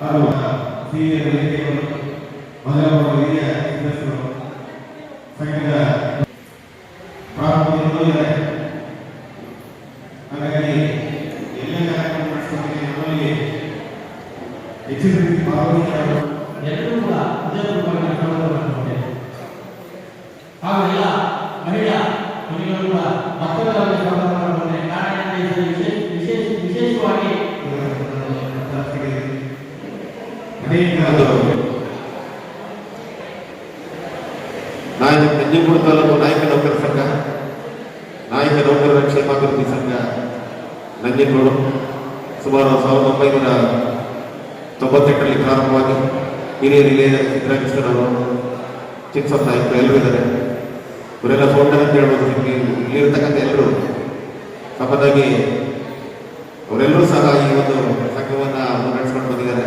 ಹಾಗೂ ಸೀನಿಯರ್ ವೇದಿಕೆಗಳು ಮೊದಲಾದ ಹಿರಿಯ ಸದಸ್ಯರು ಸಂಘದ ಪ್ರಾರಂಭದಿಂದಲೂ ಇದೆ ಹಾಗಾಗಿ ಎಲ್ಲ ಕಾರ್ಯಕ್ರಮ ನಡೆಸೋದಕ್ಕೆ ನಮ್ಮಲ್ಲಿ ಕೂಡ ಹೃದಯಪೂರ್ವಕವಾಗಿ ಸ್ವಾಗತವನ್ನು ಕೊಟ್ಟೆ ಹಾಗೂ ಎಲ್ಲ ಮಹಿಳಾ ಮುನಿಗಳು ಕೂಡ ಕೊಟ್ಟೆ ಕಾರಣ ವಿಶೇಷ ಅನೇಕ ನಾಯಕ ನಂಜನಗೂಡು ತಾಲೂಕು ನಾಯಕ ನೌಕರ ಸಂಘ, ನಾಯಕ ನೌಕರರ ಕ್ಷೇಮಾಭಿವೃದ್ಧಿ ಸಂಘ ನಂಜನಗೂಡು ಸುಮಾರು ಸಾವಿರದ ಒಂಬೈನೂರ ತೊಂಬತ್ತೆಂಟರಲ್ಲಿ ಪ್ರಾರಂಭವಾಗಿ ಹಿರಿಯ ನಿಲಯ ಸಿದ್ದರಾಮೇಶ್ವರವರು ಚಿನ್ಸಪ್ ನಾಯಕರು ಎಲ್ಲರೂ ಇದ್ದಾರೆ. ಇವರೆಲ್ಲ ಫೌಂಡರ್ ಅಂತ ಹೇಳ್ಬೋದು ಇಲ್ಲಿ ಇಲ್ಲಿರ್ತಕ್ಕಂಥ ಎಲ್ಲರೂ ತಮ್ಮದಾಗಿ ಅವರೆಲ್ಲರೂ ಸಹ ಈ ಒಂದು ಸಂಘವನ್ನು ನಡೆಸ್ಕೊಂಡು ಬಂದಿದ್ದಾರೆ.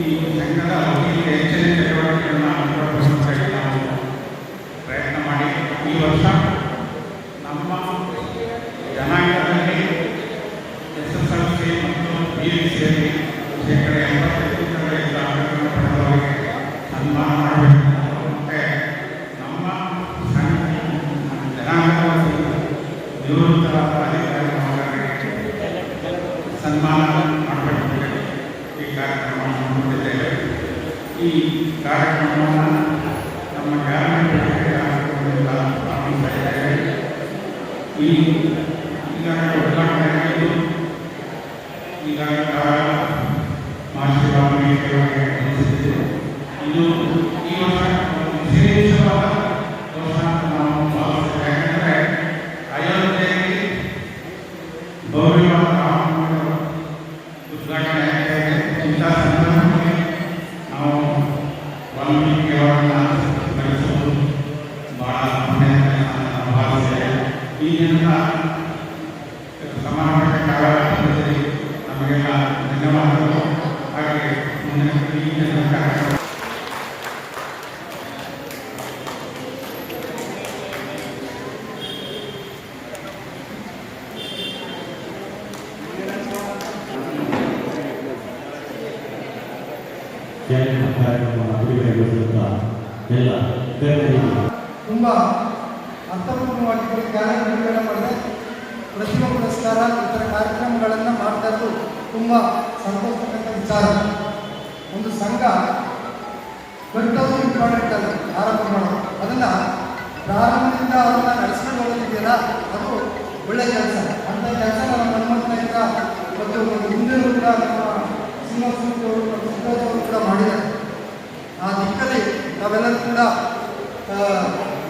ಈ ಸಂಘದ ವತಿಯಿಂದ ಹೆಚ್ಚಿನ ಅನುಭವಿಸಬೇಕಾಗಿ ನಾವು ಪ್ರಯತ್ನ ಮಾಡಿ. ಈ ವರ್ಷ ಈ ಕಾರ್ಯಕ್ರಮವನ್ನು ನಮ್ಮ ಗ್ರಾಮೀಣ ಬೆಳವಣಿಗೆ ಕಾರ್ಯಕ್ರಮದಿಂದ ಪ್ರಾರಂಭಿಸ್ತಾ ಇದ್ದೇವೆ ಈ ಈಗಾಗಲೇ ಉದ್ಘಾಟನೆ ಆಯಿತು ಈಗಾಗಲೇ ಕಾರಣ ಮಾಸಿಕವಾಗಿ ಸೇವೆಗೆ ಗಮನಿಸಿದ್ದು ಇದು ಈ ವರ್ಷ ಒಂದು ವಿಶೇಷವಾದ ವರ್ಷ ಅಂತ ನಾವು ಭಾವಿಸ್ತೇವೆ ಯಾಕಂದರೆ ಅಯೋಧ್ಯೆಯಲ್ಲಿ ಭವ್ಯವಾದ ರಾಮಮಂದಿರ ಉದ್ಘಾಟನೆ ಆಗ್ತಾ ಇದೆ ಇಂಥ ಸಂದರ್ಭದಲ್ಲಿ ನಮಗೆಲ್ಲ ಧನ್ಯವಾದಗಳು ಹಾಗೆ ಮುಂದಿನ ಈ ಕಾರ್ಯಕ್ರಮ ತುಂಬ ಅರ್ಥಪೂರ್ಣವಾಗಿ ಬಿಡುಗಡೆ ಮಾಡಿದೆ ಪ್ರತಿಭಾ ಪುರಸ್ಕಾರ ಇತರ ಕಾರ್ಯಕ್ರಮಗಳನ್ನು ಮಾಡ್ತಾ ಇರೋದು ತುಂಬ ಸಂತೋಷತಕ್ಕಂಥ ವಿಚಾರ. ಒಂದು ಸಂಘ ಕಟ್ಟೋದು ಇಂಪಾರ್ಟೆಂಟ್ ಅದು ಆರಂಭ ಮಾಡೋದು. ಅದನ್ನು ಪ್ರಾರಂಭದಿಂದ ಅವ್ರನ್ನ ನಡೆಸ್ಕೊಂಡು ಹೋಗೋದಿದೆಯಲ್ಲ ಅದು ಒಳ್ಳೆಯ ಕೆಲಸ. ಅಂತ ಕೆಲಸ ನಮ್ಮ ಹನುಮಂತನಿಂದ ಮತ್ತು ಹಿಂದಿನೂ ಕೂಡ ನಮ್ಮ ಅವರು ಮತ್ತು ಸಂತೋಷ್ ಅವರು ಕೂಡ ಮಾಡಿದ್ದಾರೆ. ಆ ದಿಕ್ಕಲ್ಲಿ ನಾವೆಲ್ಲರೂ ಕೂಡ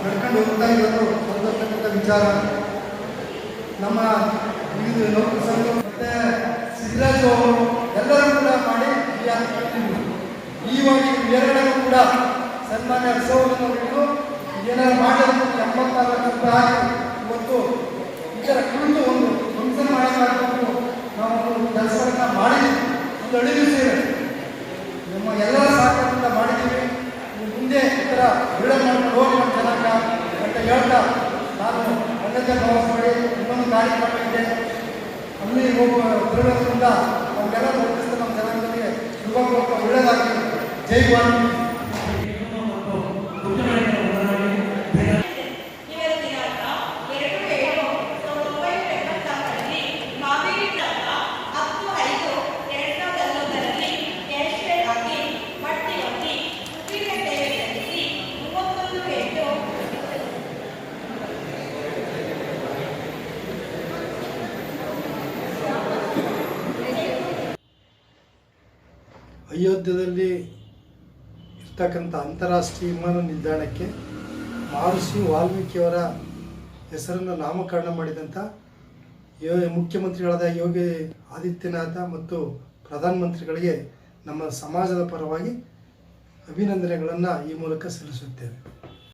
ನಡ್ಕೊಂಡು ಹೋಗ್ತಾ ಇರೋದು ಸಂತೋಷತಕ್ಕಂಥ ವಿಚಾರ. ನಮ್ಮ ಇದು ಲೋಕ ಸಂಘ ಮತ್ತೆ ಸಿದ್ದರಾಜು ಎಲ್ಲರೂ ಕೂಡ ಮಾಡಿ ಈ ಬಂದಿದ್ರು. ಈವಾಗ ಎರಡೂ ಕೂಡ ಸನ್ಮಾನ್ಯ ಹರ್ಷವರ್ಧನ್ ಏನಾದ್ರು ಮಾಡೋದು ಎಂಬತ್ತಾರು ರೂಪಾಯಿ ಇವತ್ತು ಇದರ ಕುರಿತು ಒಂದು ಫಂಕ್ಷನ್ ಮಾಡಬೇಕು ನಾವು ಒಂದು ಮಾಡಿ ಮಾಡಿದ್ವಿ ಒಂದು ಅಳಿವು ನಮ್ಮ ಎಲ್ಲರ ಸಹಕಾರದಿಂದ ಮಾಡಿದ್ದೀವಿ. ಮುಂದೆ ಈ ಥರ ಹೋಗೋಣ ಚೆನ್ನಾಗ ಅಂತ ಹೇಳ್ತಾ ನಾನು ಅಣ್ಣತೆ ಭಾವ ಮಾಡಿ ಇನ್ನೊಂದು ಕಾರ್ಯಕ್ರಮ ಇದೆ. ಅಲ್ಲಿ ಹೋಗುವ ನೋಡಿಸ್ತಾ ನಮ್ಮ ಜನಾಂಗಕ್ಕೆ ಶುಭ ಒಳ್ಳೆಯದಾಗಲಿ ಜೈ ವಾಲ್ಮೀಕಿ ಅಯೋಧ್ಯದಲ್ಲಿ ಇರ್ತಕ್ಕಂಥ ಅಂತಾರಾಷ್ಟ್ರೀಯ ವಿಮಾನ ನಿಲ್ದಾಣಕ್ಕೆ ಮಹರ್ಷಿ ವಾಲ್ಮೀಕಿಯವರ ಹೆಸರನ್ನು ನಾಮಕರಣ ಮಾಡಿದಂಥ ಯೋ, ಮುಖ್ಯಮಂತ್ರಿಗಳಾದ ಯೋಗಿ ಆದಿತ್ಯನಾಥ ಮತ್ತು ಪ್ರಧಾನಮಂತ್ರಿಗಳಿಗೆ ನಮ್ಮ ಸಮಾಜದ ಪರವಾಗಿ ಅಭಿನಂದನೆಗಳನ್ನು ಈ ಮೂಲಕ ಸಲ್ಲಿಸುತ್ತೇವೆ.